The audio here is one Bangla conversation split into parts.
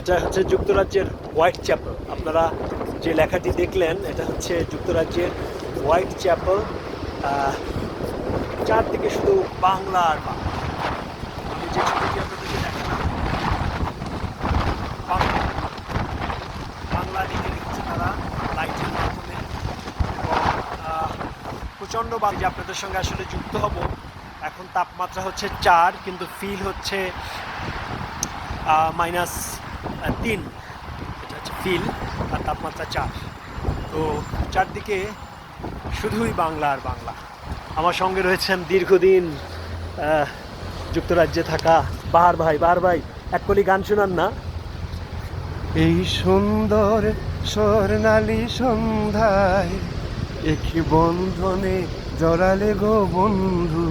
এটা হচ্ছে যুক্তরাজ্যের হোয়াইট চ্যাপেল। আপনারা যে লেখাটি দেখলেন, এটা হচ্ছে যুক্তরাজ্যের হোয়াইট চ্যাপেল। চারদিকে শুধু বাংলা আর বাংলা। আমি যে আপনাদের সঙ্গে আসলে যুক্ত হব। এখন তাপমাত্রা হচ্ছে চার, কিন্তু ফিল হচ্ছে মাইনাস তিন, এটা হচ্ছে ফিল আর তাপমাত্রা চার। তো চারদিকে শুধুই বাংলা আর বাংলা। আমার সঙ্গে রয়েছেন দীর্ঘদিন যুক্তরাজ্যে থাকা বাহার ভাই। বাহার ভাই, এক কলি গান শোনান না। এই সুন্দর স্বর্ণালী সন্ধ্যায় একই বন্ধনে জড়ালে গো বন্ধু।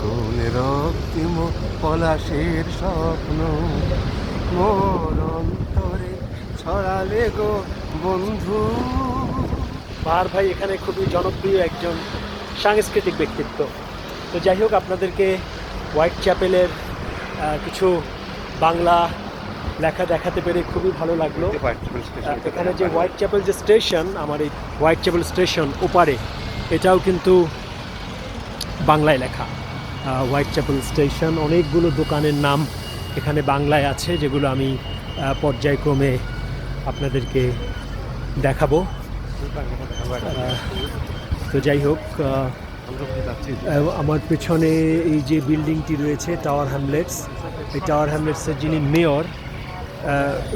কোন রক্তিম পলাশের স্বপ্ন মোর অন্তরে ছড়ালে গো বন্ধু। বাহার ভাই এখানে খুবই জনপ্রিয় একজন সাংস্কৃতিক ব্যক্তিত্ব। তো যাই হোক আপনাদেরকে হোয়াইট চ্যাপেলের কিছু বাংলা লেখা দেখাতে পেরে খুবই ভালো লাগল। এখানে যে হোয়াইট চ্যাপেল যে স্টেশন আমার এই হোয়াইট চ্যাপেল স্টেশন ওপারে এটাও কিন্তু বাংলায় লেখা। হোয়াইট চ্যাপেল স্টেশন অনেকগুলো দোকানের নাম এখানে বাংলায় আছে, যেগুলো আমি পর্যায়ক্রমে আপনাদেরকে দেখাবো। তো যাই হোক আমার পেছনে এই যে বিল্ডিংটি রয়েছে টাওয়ার হ্যামলেটস এই টাওয়ার হ্যামলেটসের যিনি মেয়র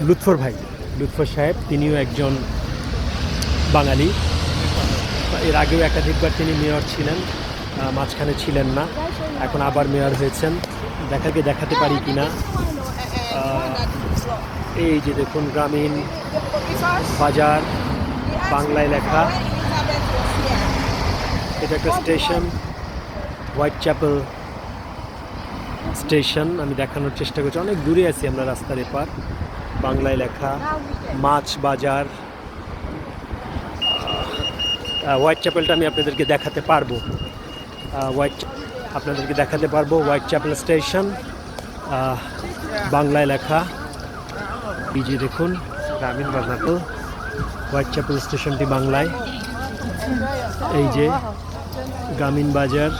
লুৎফর ভাই, লুৎফর সাহেব, তিনিও একজন বাঙালি। এর আগেও একাধিকবার তিনি মেয়র ছিলেন। মাঝখানে ছিলেন না। এখন আবার মেয়র হয়েছেন। দেখাকে দেখাতে পারি কি না এই যে দেখুন, গ্রামীণ বাজার, বাংলায় লেখা। এটা একটা স্টেশন, হোয়াইট চ্যাপেল স্টেশন। আমি দেখানোর চেষ্টা করছি। অনেক দূরে আছি আমরা রাস্তার এপার। বাংলায় লেখা, মাছ বাজার। হোয়াইট চ্যাপেলটা আমি আপনাদেরকে দেখাতে পারব। হোয়াইট আপনাদেরকে দেখাতে পারব হোয়াইট চ্যাপেল স্টেশন বাংলায় লেখা। যে দেখুন গ্রামীণ বাজার তো হোয়াইট চ্যাপেল স্টেশনটি বাংলায়। এই যে গ্রামীণ বাজার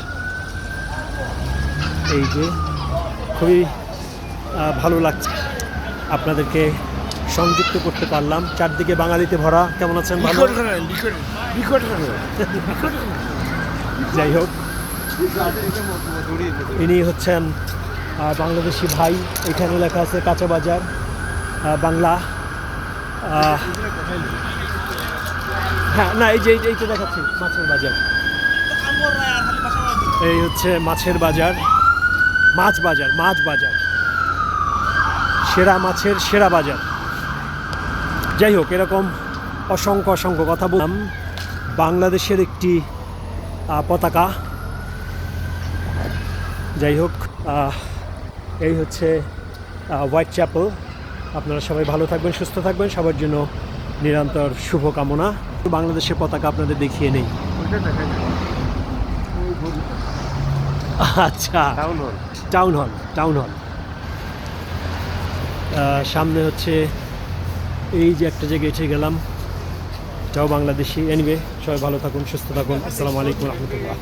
এই যে খুবই ভালো লাগছে। আপনাদেরকে সংযুক্ত করতে পারলাম। চারদিকে বাঙালিতে ভরা। কেমন আছেন? ভালো? যাই হোক। ইনি হচ্ছেন বাংলাদেশি ভাই। এখানে লেখা আছে কাঁচা বাজার বাংলা। হ্যাঁ না, এই যে, এই- এইটা দেখাচ্ছি, মাছের বাজার। এই হচ্ছে মাছের বাজার, মাছ বাজার মাছ বাজার। সেরা মাছের সেরা বাজার। যাই হোক, এরকম অসংখ্য অসংখ্য কথা বললাম। বাংলাদেশের একটি পতাকা। যাই হোক এই হচ্ছে হোয়াইট চ্যাপেল আপনারা সবাই ভালো থাকবেন, সুস্থ থাকবেন। সবার জন্য নিরন্তর শুভকামনা। বাংলাদেশের পতাকা আপনাদের দেখিয়ে নেই। আচ্ছা। Town hall town hall town hall সামনে হচ্ছে, এই যে একটা জায়গায় এসে গেলাম। এটাও বাংলাদেশি। এনিওয়ে সবাই ভালো থাকুন, সুস্থ থাকুন। আসসালামু আলাইকুম, রহমতুল্লাহ।